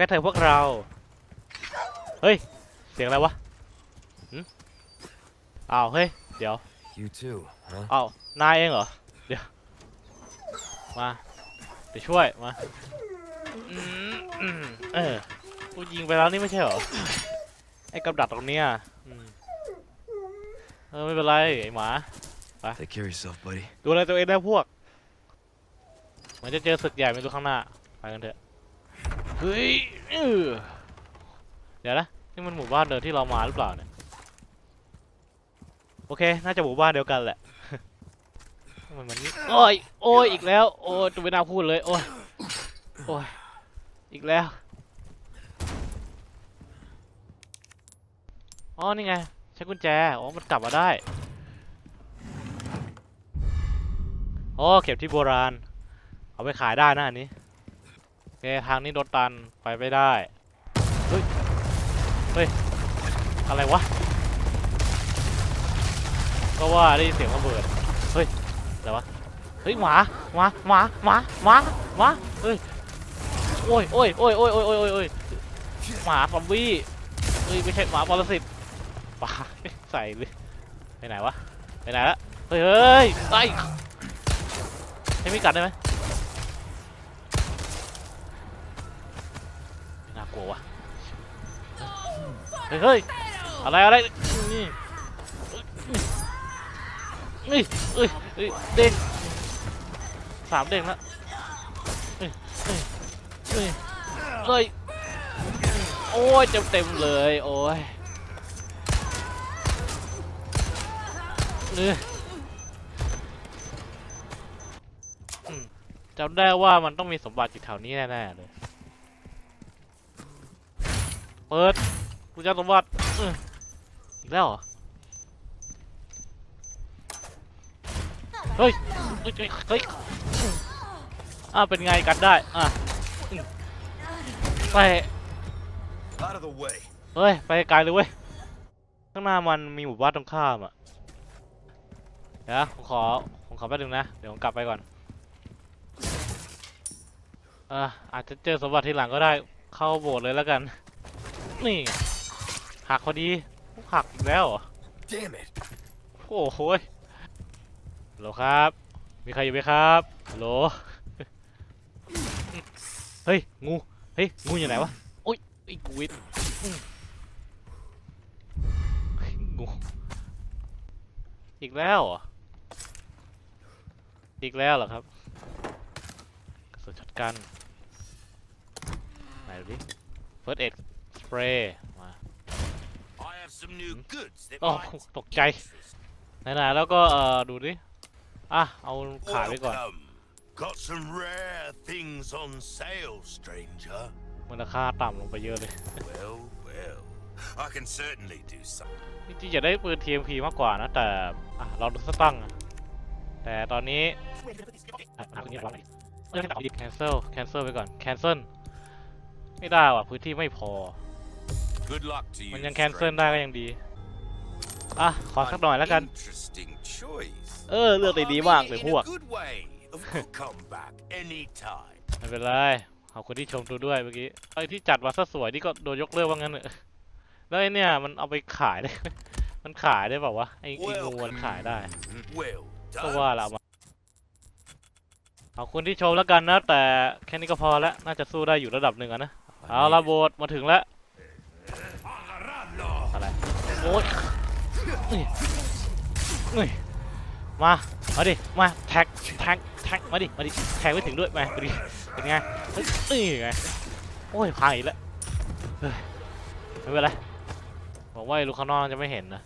กันเถอะพวกเรา เฮ้ย เสียงอะไรวะหึอ้าวเฮ้ย เดี๋ยว You too, huh? อ้าวนายเองเหรอ เดี๋ยว มาเดี๋ยวช่วย มาอืมอืมเออ กูยิงไปแล้วนี่ไม่ใช่เหรอ ไอ้กับดักตรงเนี้ยอืมเออไม่เป็นไรไอ้หมา Take care of yourself, buddy. ดูแลตัวเองนะพวก เหมือนจะเจอศึกใหญ่ไม่รู้ข้างหน้า ไปกันเถอะ เฮ้ยเดี๋ยวนะนี่มันหมู่บ้านเดิมที่เรามาหรือเปล่าเนี่ยโอเค น่าจะหมู่บ้านเดียวกันแหละมันมันนี่โอ้ยโอ้ยอีกแล้ว โอ้ยตัวไม่น่าพูดเลย โอ้ยโอ้ยอีกแล้วอ๋อนี่ไงใช้กุญแจอ๋อมันกลับมาได้โอ้เข็มที่โบราณ เอาไปขายได้นะอันนี้ คทางนี้โดนตันไปไม่ได้ เฮ้ย เฮ้ย อะไรวะ ก็ว่าได้เสียงระเบิด เฮ้ย อะไรวะ เฮ้ยหมาหมาหมาหมาหมาหมาเฮ้ย โอ้ยโอ้ยโอ้ยโอ้ยโอ้ยโอ้ยโอ้ยหมาซอมบี้เฮ้ยไม่ใช่หมาปรสิตปาใส่เลยไปไหนวะ ไปไหนละ เฮ้ยเฮ้ยไอ้ให้มีกัดได้ไหม วะเฮ้ยอะไรอะไรนี่นี่เอ้ยเด้งสามเด้งล้วเอ้ยเอ้ยเอ้ยโอ้ยเต็มเต็มเลยโอ้ยเออจำได้ว่ามันต้องมีสมบัติอยู่แถวนี้แน่ๆเลย เปิดกูจะสมบัติเอ้ยอีกแล้วเหรอเฮ้ยเฮ้ยเฮ้ยเฮ้ยอะเป็นไงกันได้อะอืมไป Out of the way. เฮ้ยไปไกลเลยเว้ยข้างหน้ามันมีหมู่บ้านตรงข้ามอะเดี๋ยวนะผมขอผมขอแป๊บนึงนะเดี๋ยวผมกลับไปก่อนเอออาจจะเจอสมบัติทีหลังก็ได้เข้าโบสถ์เลยแล้วกัน นี่ไงหักพอดีหักอีกแล้วเหรอ Damn it. โอ้โหยฮัลโหลครับ มีใครอยู่ไหมครับฮัลโหล เฮ้ย งู เฮ้ย งูอยู่ไหนวะ โอ้ยไอ้กูวิทย์อืมเฮ้ยงู อีกแล้วเหรอ อีกแล้วเหรอครับกระสุนช็อตกัน ไหนดูดิ First Aid Spray มา I have some new goods that โอ้ might ตกใจ ไหนๆแล้วก็เอ่อดูดิ อะ เอาขายไปก่อน Welcome. Got some rare things on sale, stranger. มันราคาต่ำลงไปเยอะเลย Well, well. I can certainly do something. จริงๆอยากได้ปืน TMP มากกว่านะ แต่ อะ เราดูสตั้งค์อะแต่ตอนนี้อะอะคุณนี่รับไหนเออ cancel cancel ไปก่อน cancel ไม่ได้ว่ะพื้นที่ไม่พอ Good luck to you. มันยัง cancel ได้ก็ยังดี อะ ขอสักหน่อยแล้วกัน Interesting choice. เออ เลือกได้ดีมากเลย In พวก a good way. Of come back anytime. ไม่เป็นไร ขอบคุณที่ชมดูด้วยเมื่อกี้ ไอ้ที่จัดมาซะสวยนี่ก็โดนยกเลิกว่างั้นเนอะแล้วไอ้เนี่ยมันเอาไปขายได้ มันขายได้เปล่าวะ ไอ้ไอ้งูมันขายได้ Well ก็ done. ว่าละมาขอบคุณที่ชมแล้วกันนะ แต่แค่นี้ก็พอแล้ว น่าจะสู้ได้อยู่ระดับหนึ่งอะนะ เอาละโบสมาถึงแล้วอะไร โอ๊ยนี่มา มาดิ มาแท็กแท็กแท็กมาดิ มาดิ แท็กไม่ถึงด้วย มาดิ เป็นไงเฮ้ยนี่ไง โอ้ยพังอีกแล้วเฮ้ยไม่เป็นไรบอกว่าลูกข้างนอกจะไม่เห็นนะ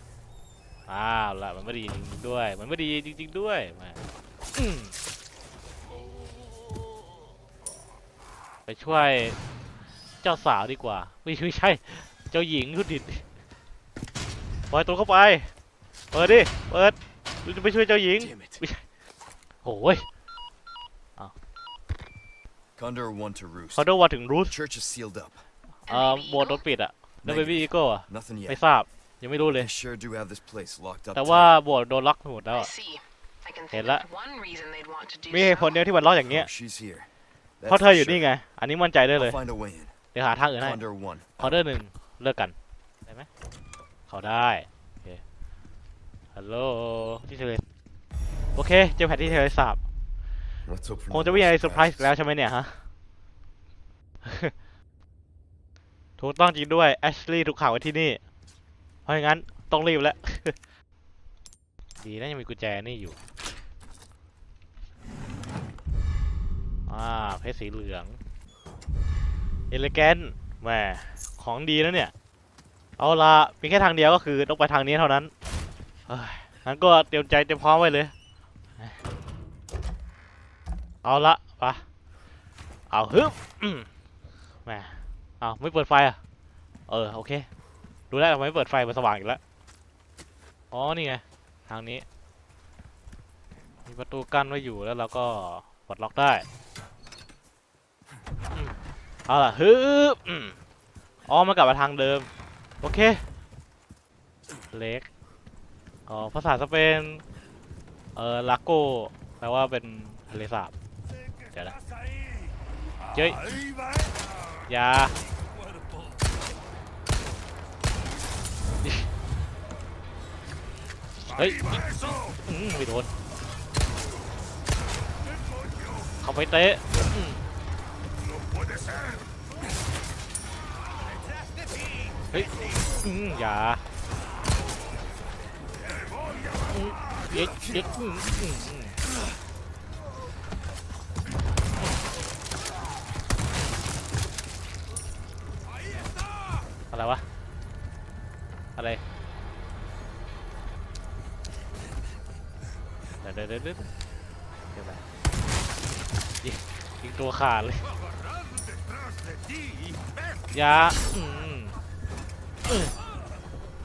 อ้าวละมันไม่ดีจริงด้วย มันไม่ดีจริง ๆ ด้วย มาไปช่วยเจ้าสาวดีกว่า ไม่ไม่ใช่ เจ้าหญิงทุดิด ปล่อยตัวเข้าไป เปิดดิ เปิดดูจะไปช่วยเจ้าหญิง Damn it. โอ้ย Condor one to roost. เขาเดว่าถึงรูส Church is sealed up. เอ่อโบสถ์โดนปิดอะแล้วเบบี้อีโก้อะ Nothing ไม่ yet. ทราบ ยังไม่รู้เลย They sure do have this place locked up. แต่ tight. ว่าโบสถ์โดนล็อกหมดแล้ว I อะ see. I can Thế think là- of one reason they'd want to do มีเหตุผล so. เดียวที่มันล็อกอย่างเงี้ย Oh, she's here. เพราะ That's เธอ for อยู่นี่ sure. ไง อันนี้มั่นใจได้เลย I'll find a way in. เดี๋ยวหาทางอื่นให้ Condor 1. คอร์เดอร์หนึ่งเลิกกันได้ไหม เขาได้โอเคฮัลโหลที่เทเลโอเคเจอแผนที่เทเลสาบ Let's hope for คงจะไม่มีอะไรเซอร์ไพรส์อีกแล้วใช่ไหมเนี่ยฮะถูกต้องจริงด้วยแอชลีย์ถูกขังไว้ที่นี่ เพราะงั้นต้องรีบแล้ว ดีนะยังมีกุญแจนี่อยู่ อ่า เพชรสีเหลือง เอเลแกนแหมของดีนะเนี่ย เอาละมีแค่ทางเดียวก็คือต้องไปทางนี้เท่านั้นเฮ้ยงั้นก็เตรียมใจเตรียมพร้อมไว้เลย เอาละไปะเอาฮึบอืมแหมเอาไม่เปิดไฟอะ เออโอเค ดูแล้วทำไมไม่เปิดไฟมันสว่างอีกแล้ว อ๋อนี่ไงทางนี้ มีประตูกั้นไว้อยู่แล้วเราก็ปลดล็อกได้ เอาล่ะฮึบอืมอ๋อมากลับมาทางเดิม โอเค เล็ก อ๋อ ภาษาสเปน เออลาโก้ แปลว่าเป็นทะเลสาบ เดี๋ยวนะเจ้ยอยาเฮ้ยอืมไม่โดน เข้าไปเตะ เฮ้ยอืมอย่าอืมเย็ดเย็ดอืมอืมอืมอะไรวะ อะไร เดี๋ยวเดี๋ยวเดี๋ยวเดี๋ยวเดี๋ยวไปยิงยิงตัวขาดเลย อยาอืม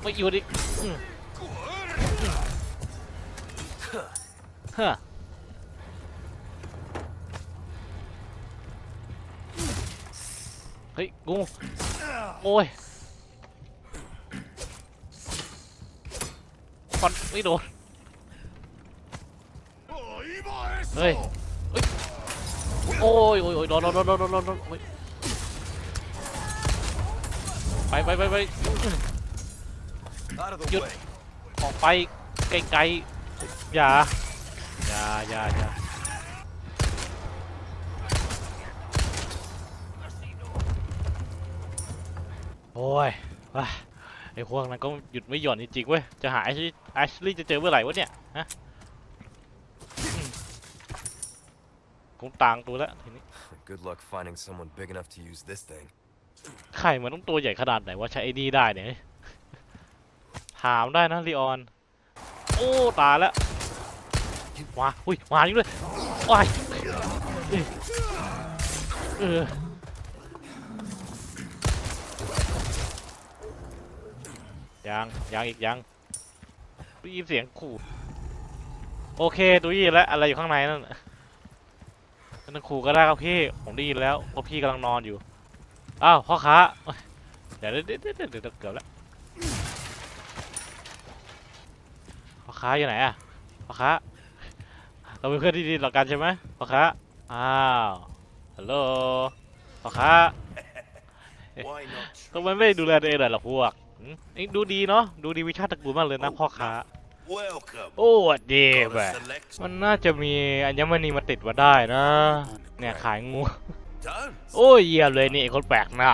ไม่อยู่ดิอืมอืมฮะเฮ้ยงูโอ้ยฟันไม่โดน Ahí va eso. เฮ้ยเฮ้ยโอ้ยโอ้ยโอ้ยโดนโดนโดนโดนโดน ไปไปไปไป Out of the Yun. way. ออกไปไกลๆอย่าอย่าอย่าอย่าโอ้ยว้าไอ้พวกนั้นก็หยุดไม่หย่อนจริงๆเว้ย จะหาแอชลี่แอชลี่จะเจอเมื่อไหร่วะเนี่ย ฮะอืมคงต่างตัวแล้วทีนี้ Good luck finding someone big enough to use this thing. ไข่มันต้องตัวใหญ่ขนาดไหนว่าใช้ไอ้นี่ได้เนี่ย ถามได้นะลีออน โอ้ ตายแล้วมาอุ้ยมาอีกด้วยว้ายเออยังยังอีกยังด้ยินเสียงขู่โอเคดูยินแล้วอะไรอยู่ข้างในนั่นนั่นขู่ก็ได้ครับพี่ผมได้ยินแล้วเพราะพี่กำลังนอนอยู่ อ้าวพ่อค้าเดี๋ยวเดี๋ยวเดี๋ยวเดี๋ยวเดี๋ยวเกือบแล้วพ่อค้าอยู่ไหนอะพ่อค้าเราเป็นเพื่อนที่ดีต่อกันใช่ไหมพ่อค้าอ้าวฮัลโหลพ่อค้า Why not ทำไมไม่ดูแลตัวเองหน่อยล่ะพวกหืมเอ็งดูดีเนาะดูดีวิชาติตระกูลมากเลยนะพ่อค้า Welcome. โอ้ดี Got แบ a บ selection. มันน่าจะมีอัญมณีมาติดมาได้นะ เนี่ยขายงู Done. โอ้ยเยี่ยมเลยนี่ไอ้คนแปลกหน้า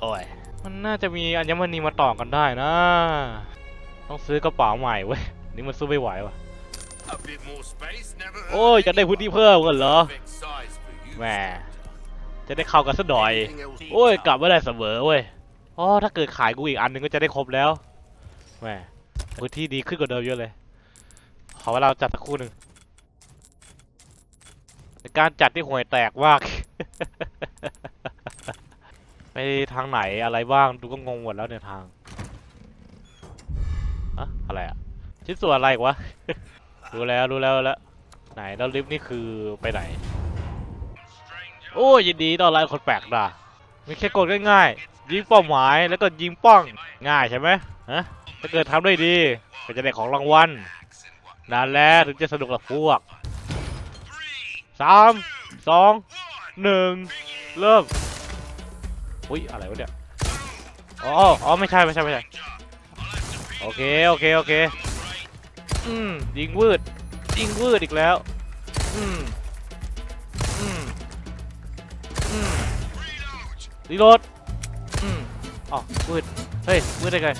โอ้ย มันน่าจะมีอัญมณีมาต่อกันได้นะ ต้องซื้อกระเป๋าใหม่เว้ย นี่มันสู้ไม่ไหวว่ะ A bit more space, never โอ้ย จะได้พื้นที่เพิ่มกันเหรอ Perfect size for you. แหม จะได้เข้ากันสักหน่อย Anything else? โอ้ย กลับไม่ได้เสมอเว้ย อ๋อ ถ้าเกิดขายกูอีกอันหนึงก็จะได้ครบแล้ว แหม พื้นที่ดีขึ้นกว่าเดิมเยอะเลย ขอเวลาจัดสักครู่หนึ่งเป็น การจัดที่ห่วยแตกมาก ไปทางไหนอะไรบ้างดูก็งงหมดแล้วเนี่ยทางอะอะไรอะชิ้นส่วนอะไรอีกวะ รู้แล้วรู้แล้วแล้ว ไหนแล้วลิฟต์นี่คือไปไหน โอ้ยินดีต้อนรับคนแปลกหน้ามีแค่กดง่ายๆยิงเป้าหมายแล้วก็ยิงป้องง่ายใช่ไหมฮะถ้าเกิดทำได้ดี ก็จะได้ของรางวัลนานแล้วถึงจะสนุกกับพวก สามสองหนึ่งเริ่มอุ้ยอะไรวะเนี่ยอ๋ออ๋อไม่ใช่ไม่ใช่ไม่ใช่โอเคโอเคโอเคอืมยิงวืดยิงวืดอีกแล้วอืมอืมอืมรีโหลดอืมอ๋อวืดเฮ้ยวืดได้ไง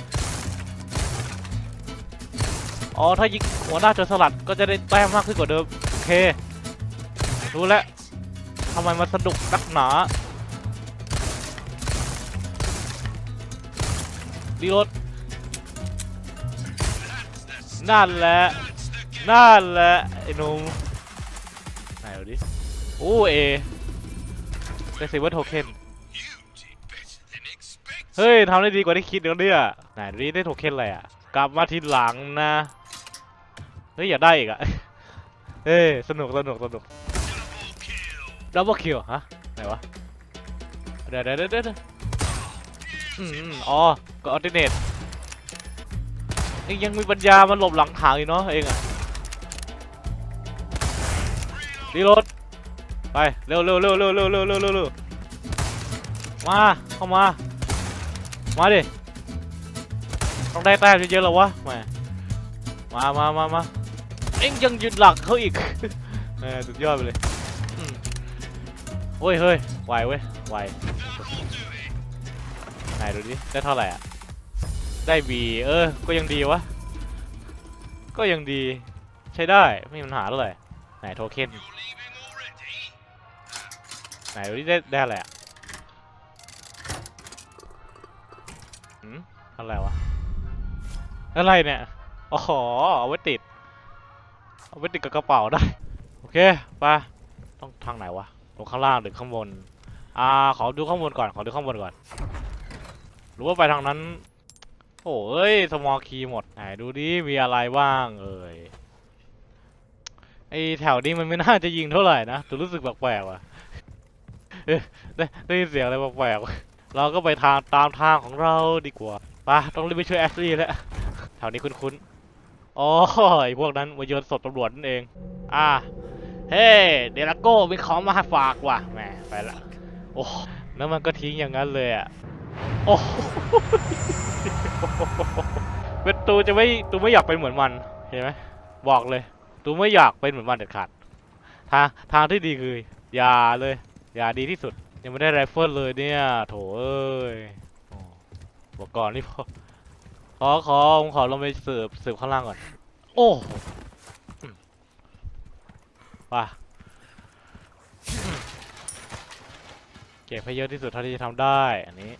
อ๋อถ้ายิงหัวหน้าจรสลัดก็จะได้แต้มมากขึ้นกว่าเดิมโอเค รู้แล้วทำไมมันสนุกนักหนารีโหลดนั่นแหละนั่นแหละไอ้หนุ่มไหนดูดิโอ้เอได้ซิเวอร์โทเค็นเฮ้ยทำได้ดีกว่าที่คิดเดี๋ยวนี่ยไหนดูดิได้โทเค็นอะไรอะ กลับมาทีหลังนะ เฮ้ย อย่าได้อีกอะ เฮ้ย สนุกสนุกสนุก ดับเบิลคิวฮะไหนวะเดี๋ยวเดี๋ยวเดี๋ยวเด้อืมอ๋อก็ออ t ติเนตเองยังมีปัญญามันหลบหลังถังอยู่เนาะเองอะรีโหลดไปเร็วเร็วเร็วเร็วเร็วเร็วเร็วเร็วเร็วมาเข้ามา มาดิต้องได้แต้มเยอะๆแล้ววะแหมมามามามาเอ็งยังยืนหลักเขาอีกเออสุดยอดไปเลย โอ้ยเฮ้ยไวเว้ยไวไหนดูดิได้เท่าไหร่อะได้บีเออ ก็ยังดีวะ ก็ยังดีใช้ได้ไม่มีปัญหาเท่าไหนโทเค็นไหนดูดิได้ได้อะไรอะหืมอะไรวะอะไรเนี่ยอ๋อเอาไว้ติดเอาไว้ติดกับกระเป๋าได้ โอเคไปต้องทางไหนวะ งข้างล่างหรือข้างบน อ่า ขอดูข้างบนก่อน ขอดูข้างบนก่อน หรือว่าไปทางนั้น โอ้เอ้ย สมอลคีหมดไหนดูดิ มีอะไรบ้าง เอ่ย ไอแถวนี้มันไม่น่าจะยิงเท่าไหร่นะแต่รู้สึกแปลกๆว่ะเอ๊ะได้ได้ยินเสียงอะไรแปลกๆเราก็ไปทางตามทางของเราดีกว่าไปต้องรีบไปช่วยแอชลี่แล้ว แถวนี้คุ้นๆอ๋อไอพวกนั้นมาโยนศพตำรวจนั่นเอง อ่า เฮ้เดลโก้มีของมาฝากว่ะแหมไปละโอ้แล้วมันก็ทิ้งอย่างนั้นเลยอะโอ้เป็นตูจะไม่ตูไม่อยากเป็นเหมือนมันเห็นไหมบอกเลย ตูไม่อยากเป็นเหมือนมันเด็ดขาดทางทางที่ดีคืออย่าเลยอย่าดีที่สุด ยังไม่ได้ไรเฟิลเลยเนี่ยโถเอ้ยอ้บอกก่อนนี่พอขอขอผมขอลงไปสืบสืบข้างล่างก่อน โอ้ ว่ะอืมเก็บให้เยอะที่สุดเท่าที่จะทำได้ อันนี้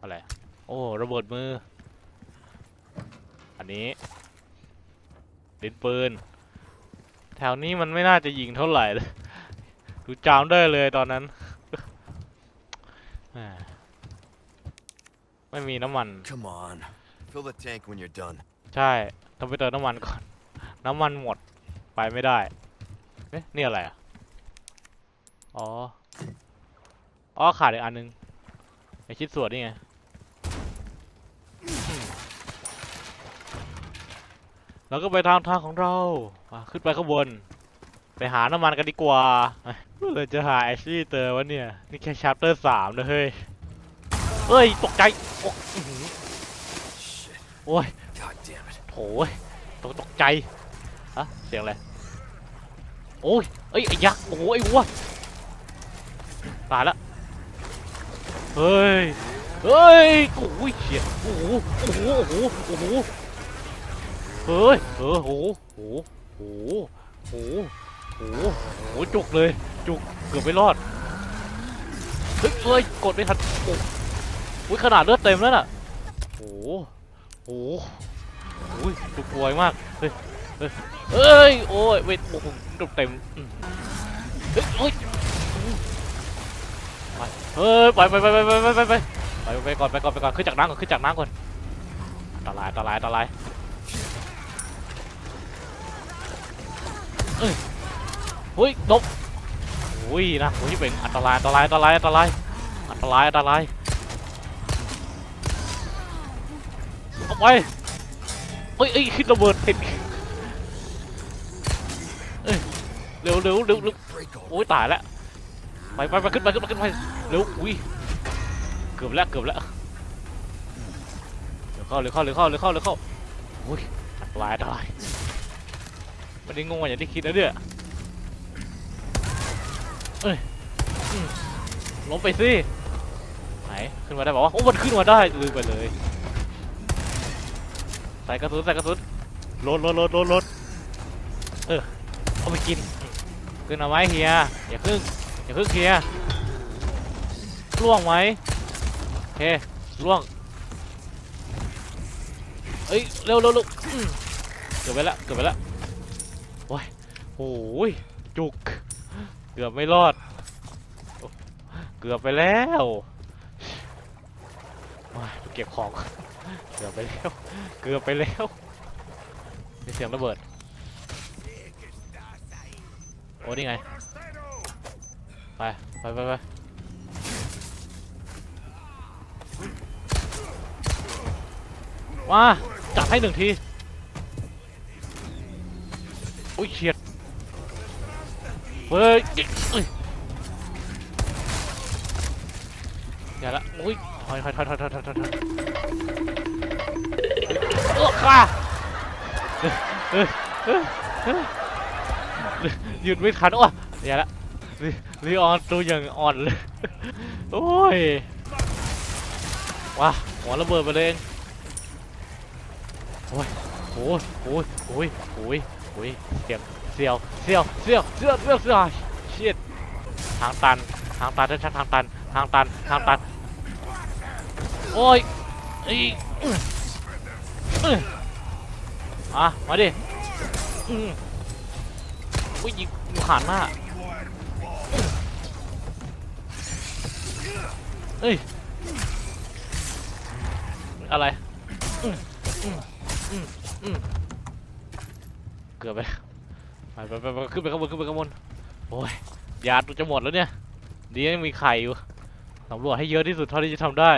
อะไร โอ้ ระเบิดมือ อันนี้ดินปืน แถวนี้มันไม่น่าจะยิงเท่าไหร่เลยดูจามได้เลยตอนนั้นแหมไม่มีน้ำมัน Come on. Fill the tank when you're done. ใช่ ต้องไปเติมน้ำมันก่อน น้ำมันหมด ไปไม่ได้เอ๊ะนี่อะไรอะ อ๋อ อ๋อขาดอีกอันนึงไอชิ้นส่วนนี่ไงอืมแล้วก็ไปทางทางของเราอะขึ้นไปข้างบน ไปหาน้ำมันกันดีกว่าเอ้ยเมื่อไหรจะหาแอชลี่เจอวะเนี่ย นี่แค่ชัปเตอร์สามนะเฮ้ยเอ้ย ตกใจ โอ้อื้อหือ Shit. โอ้ย God damn it. โถยตกตกใจฮะเสียงอะไร โอ้ยเอ้ยไอ้ยักษ์ โอ้โหไอ้วัวตายละ เฮ้ย เฮ้ย โอ้ยเฉียดโอ้โห โอ้โห โอ้โห โอ้โห เฮ้ย เออโอ้โหโอ้โหโอ้โหโอ้โหโอ้โหจุกเลย จุก เกือบไม่รอด เฮ้ยเฮ้ยกดไม่ทันโอ้โหขนาดเลือดเต็มแล้วน่ะโอ้โหโอ้โหอุ้ยจุกป่วยมาก เฮ้ย เฮ้ย เอ้ย โอ้ยเวทโอ้โหจุกเต็มเฮ้ยโอ้ยไปเฮ้ยไปไปไปไปไปไปไปไปไปก่อนไปก่อนไปก่อนขึ้นจากน้ำก่อนขึ้นจากน้ำก่อนอันตรายอันตรายอันตรายเอ้ยเฮ้ยนกโอ้ยนะโอ้ยเป็นอันตรายอันตรายอันตรายอันตรายอันตรายอันตรายเอาไปเอ้ยเอ้ยขึ้นระเบิดติด เร็วเร็วเร็วเร็วโอ้ยตายแล้วไปไปไปขึ้นไปขึ้นไปขึ้นไปเร็วอุ้ยเกือบแล้วเกือบแล้วเร็วเข้าเร็วเข้าเร็วเข้าเร็วเข้าเร็วเข้าอุ้ยอันตรายอันตรายไม่ได้งงอย่างที่คิดนะเนี่ยเอ้ยล้มไปสิไหนขึ้นมาได้บอกว่าโอ้มันขึ้นมาได้ลืมไปเลยใส่กระสุนใส่กระสุนลดโหลดโหลดโหลดโหลดเออเอาไปกิน ขึ้นเอาไว้เฮียอย่าพึ่งอย่าพึ่งเฮียล่วงไหมโอเคล่วงเอ้ยเร็วเร็วเร็วเกือบไปละเกือบไปละโอ้ยโอ้ยจุก เกือบไม่รอด เกือบไปแล้วว้าเก็บของ เกือบไปแล้ว เกือบไปแล้วมีเสียงระเบิด โอ้นี่ไง ไป ไปไปไปมาจัดให้หนึ่งที อุ้ยเฉียดเฮ้ยอย่าละอุ้ยถอยถอยถอยถอยถอยถอยถอยเออค่ะ หยุดไม่ทันว่ะอย่าละลีออนตัวอย่างอ่อนเลย โอ้ยว้าหัวระเบิดไปเลยโอ้ยโอ้ยโอ้ยโอ้ยโอ้ยโอ้ยเสียงเสียวเสียวเสียวเสียวเสียวเสียวเชียดทางตันทางตันชัดทางตันทางตันทางตันโอ้ยอีอะมาดิอืม อุ้ยยิงยิงผ่านหน้าเอ้ยอะไรเกือบไปไปไปไปไปขึ้นไปข้างบนขึ้นไปข้างบนโอ้ยยาตัวจะหมดแล้วเนี่ยดียังมีไข่อยู่สำรวจให้เยอะที่สุดเท่าที่จะทำได้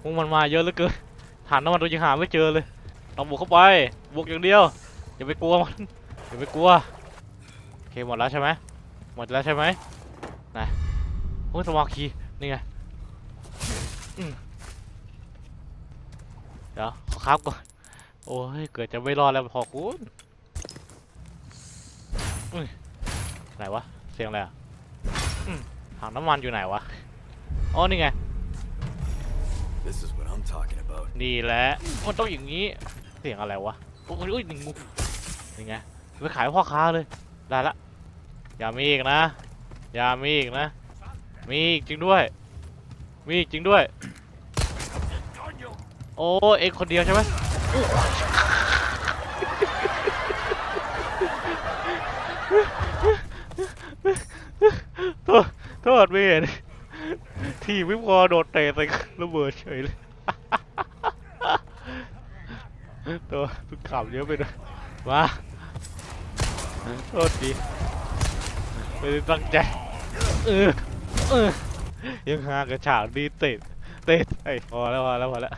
พวกมันมาเยอะเหลือเกินฐานน้ำมันตัวยังหาไม่เจอเลยต้องบุกเข้าไปบุกอย่างเดียวอย่าไปกลัวมันอย่าไปกลัว เคหมดแล้วใช่ไหมหมดแล้วใช่ไหมไหนโอ้ยสมาคีนี่ไงเดี๋ยวขอครับก่อนโอ้ยเกิดจะไม่รอดแล้วพอคุณอุ้ยไหนวะเสียงอะไรอะอืมถังน้ำมันอยู่ไหนวะอ๋อนี่ไง This is what I'm talking about. นี่แหละมันต้องอย่างนี้เสียงอะไรวะโอ้ยอุ้ยหนึ่งงูนี่ไงไปขายพ่อค้าเลยได้ละ อย่ามีอีกนะ อย่ามีอีกนะ มีอีกจริงด้วย มีอีกจริงด้วย โอ้เองคนเดียวใช่ไหมโทษโทษไม่เห็นที่ไม่พอโดดเตะใส่ระเบิดเฉยเลยตัวทุกข่าวเยอะไปหน่อยมาโทษดี ไม่ได้ตั้งใจเออเออยังหากระฉากดีเตะเตะไอ้ยพอแล้วพอแล้วพอแล้ว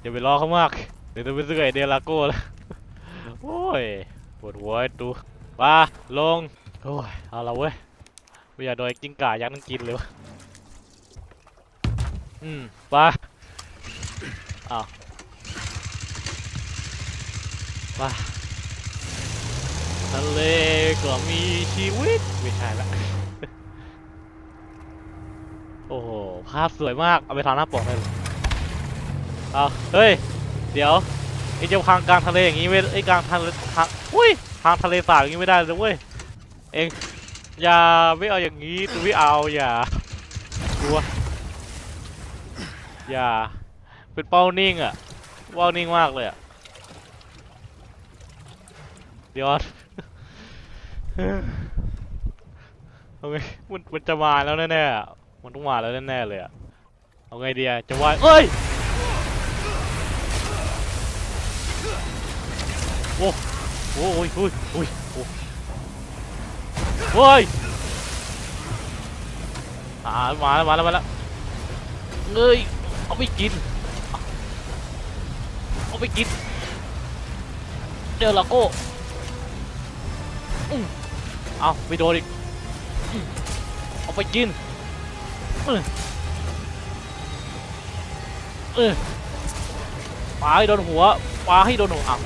อย่าไปรอเขามาก เดี๋ยวจะไปซื้อไอเดียลาโก้แล้วโอ้ยปวดหัวตูมาลงโอ้ยเอาละเว้ยไม่อยากโดนไอ้จิ้งก่ายักษ์นั่งกินเลยวะอืมไปอ้าวไป ทะเลก็มีชีวิตไม่ใช่ละ โอ้โห ภาพสวยมาก เอาไปทำหน้าปกเลยเอาเฮ้ย เดี๋ยวไอ้เจ้าทางกลางทะเลอย่างงี้ไม่ไอ้กลางทางทางอุ้ยทางทะเลสาบอย่างงี้ไม่ได้เลยเว้ย เองอย่าไม่เอาอย่างงี้ตัวไม่เอาอย่ากลัวอย่า เป็นเป้านิ่งอะเป้านิ่งมากเลยอะเดี๋ยว เอาไงมันมันจะมาแล้วแน่ๆอะมันต้องมาแล้วแน่ๆเลยอะเอาไงดีอะจะว่าเอ้ย โอ้โอ้โอ้ยโอ้ยโอ้ยโอ้โอ้ยอ่ามาแล้วมาแล้วมาแล้วเอ้ยเอาไปกิน เอาไปกิน เดี๋ยวละโก้อื้อ เอาไปโดนอีกเอื้อไปกินเออเออปาให้โดนหัวปาให้โดนหัวอ้าว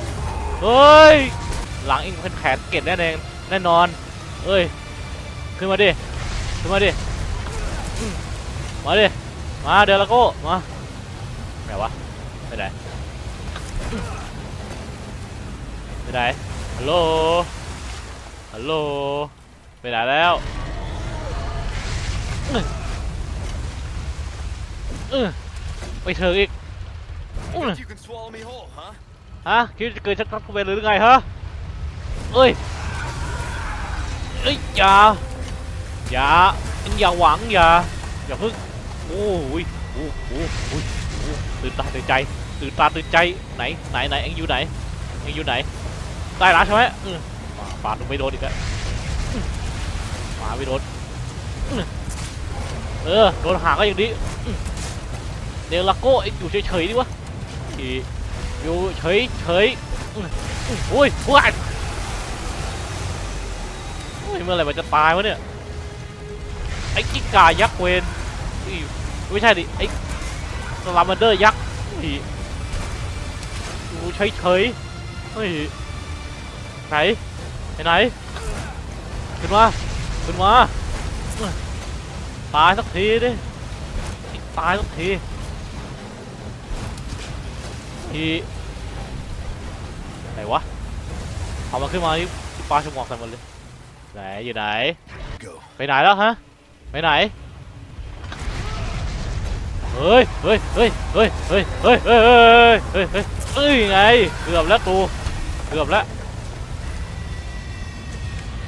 เฮ้ยหลังเองเป็นแขนเก็ดแน่แน่แน่นอนเอ้ยขึ้นมาดิขึ้นมาดิมาดิมาเดี๋ยวละโก้มาไหนวะไปไหนอืมไปไหนฮัลโหล ฮัลโหลไปไหนแล้วอื้ออื้อไปเถอะอีกอื้อ You can swallow me whole, huh? ฮะคิดว่าจะเกิดชักทักเวรหรือไงฮะเอ้ยเอ้ยอย่าอย่าอย่าหวังอย่าอย่าเพิ่งโอ้ยโอ้โหโอ้ยโอ้ตื่นตาตื่นใจตื่นตาตื่นใจไหนไหนไหนเอ็งอยู่ไหนเอ็งอยู่ไหนได้แล้วใช่ไหมอืม ปาดลงไม่โดนอีกแล้วอืมาไม่โดนเออโดนหางก็อย่างนี้เดลลาโก้อยู่เฉยๆดิวะอยู่เฉยเฉยๆอืมอืมโอ้ยพวดโอ้ยเมื่อไหร่มันจะตายวะเนี่ยไอ้กิกายักษ์เวนอีไม่ใช่ดิไอ้สลามันเดอร์ยักษ์อยู่เฉยเฉยๆเฮ้ยไหน ไปไหนขึ้นมาขึ้นมาอื้อตายสักทีดิตายสักทีทีไหนวะเอามาขึ้นมาที่ที่ปลาชมวกใส่หมดเลยไหนอยู่ไหน Go. ไปไหนแล้วฮะไปไหนเฮ้ยเฮ้ยเฮ้ยเฮ้ยเฮ้ยเฮ้ยเฮ้ยเฮ้ยเฮ้ยเฮ้ยไงเกือบแล้วตูเกือบแล้วโ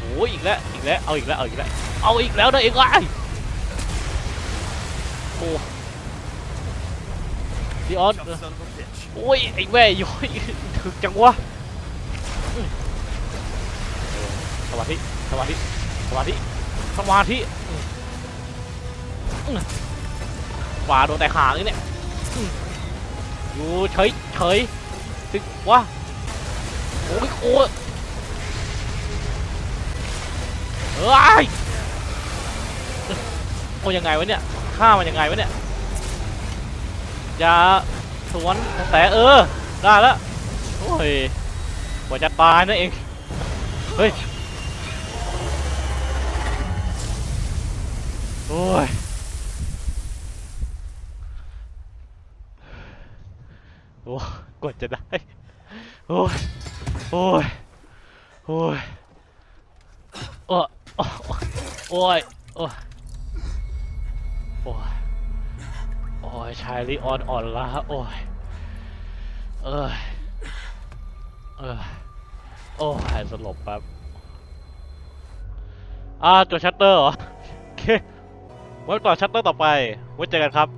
อ้ยอีกแล้วอีกแล้วเอาอีกแล้วเอาอีกแล้วเอาอีกแล้วนะเองไอ้โอ้ดิออน Tough son of a bitch. โอ้ยไอ้แม่ย้อยถึกจังวะอื้อสมาธิสมาธิสมาธิสมาธิอื้ออื้อว่าโดนแต่หางนี่เนี่ยอื้ออยู่เฉยเฉยถึกวะโอ้ยโอ้ เอ้ยโอ้ยังไงวะเนี่ยฆ่ามันยังไงวะเนี่ยอย่าสวนแต่เออได้แล้วโอ้ยกว่าจะตายนะเองเฮ้ยโอ้ยโอ้ยกว่าจะได้โอ้ยโอ้ยโอ้ยโอ้ย โอ้ยโอ้ยโอ้ยโอ้ยชายลีออนอ่อนล้าโอ้ยเอ้ยเออโอ้ยสลบแป๊บอ่าจดชัตเตอร์เหรอโอเคไว้ต่อชัตเตอร์ต่อไปไว้เจอกันครับ